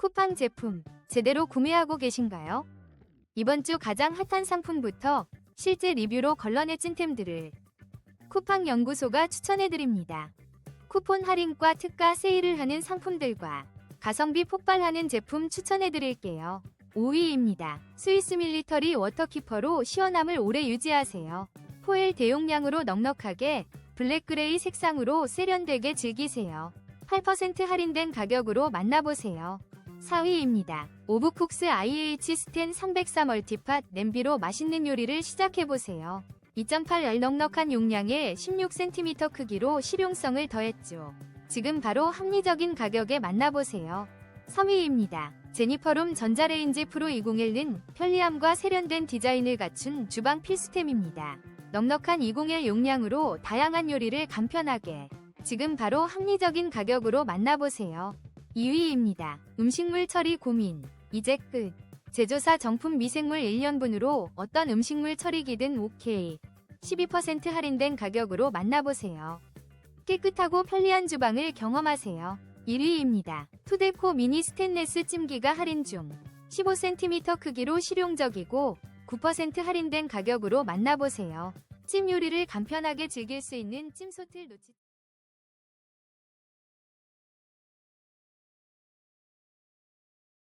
쿠팡 제품 제대로 구매하고 계신가요? 이번 주 가장 핫한 상품부터 실제 리뷰로 걸러내 찐템들을 쿠팡 연구소가 추천해드립니다. 쿠폰 할인과 특가 세일을 하는 상품들과 가성비 폭발하는 제품 추천해드릴게요. 5위입니다. 스위스 밀리터리 워터키퍼로 시원함을 오래 유지하세요. 포일 대용량으로 넉넉하게 블랙그레이 색상으로 세련되게 즐기세요. 8% 할인된 가격으로 만나보세요. 4위입니다. 오브쿡스 IH 스텐 304 멀티팟 냄비로 맛있는 요리를 시작해보세요. 2.8열 넉넉한 용량에 16cm 크기로 실용성을 더했죠. 지금 바로 합리적인 가격에 만나보세요. 3위입니다. 제니퍼룸 전자레인지 프로 201는 편리함과 세련된 디자인을 갖춘 주방 필수템입니다. 넉넉한 201 용량으로 다양한 요리를 간편하게 지금 바로 합리적인 가격으로 만나보세요. 2위입니다. 음식물 처리 고민. 이제 끝. 제조사 정품 미생물 1년분으로 어떤 음식물 처리기든 오케이. 12% 할인된 가격으로 만나보세요. 깨끗하고 편리한 주방을 경험하세요. 1위입니다. 투데코 미니 스테인레스 찜기가 할인 중. 15cm 크기로 실용적이고 9% 할인된 가격으로 만나보세요. 찜 요리를 간편하게 즐길 수 있는 찜소틀 놓치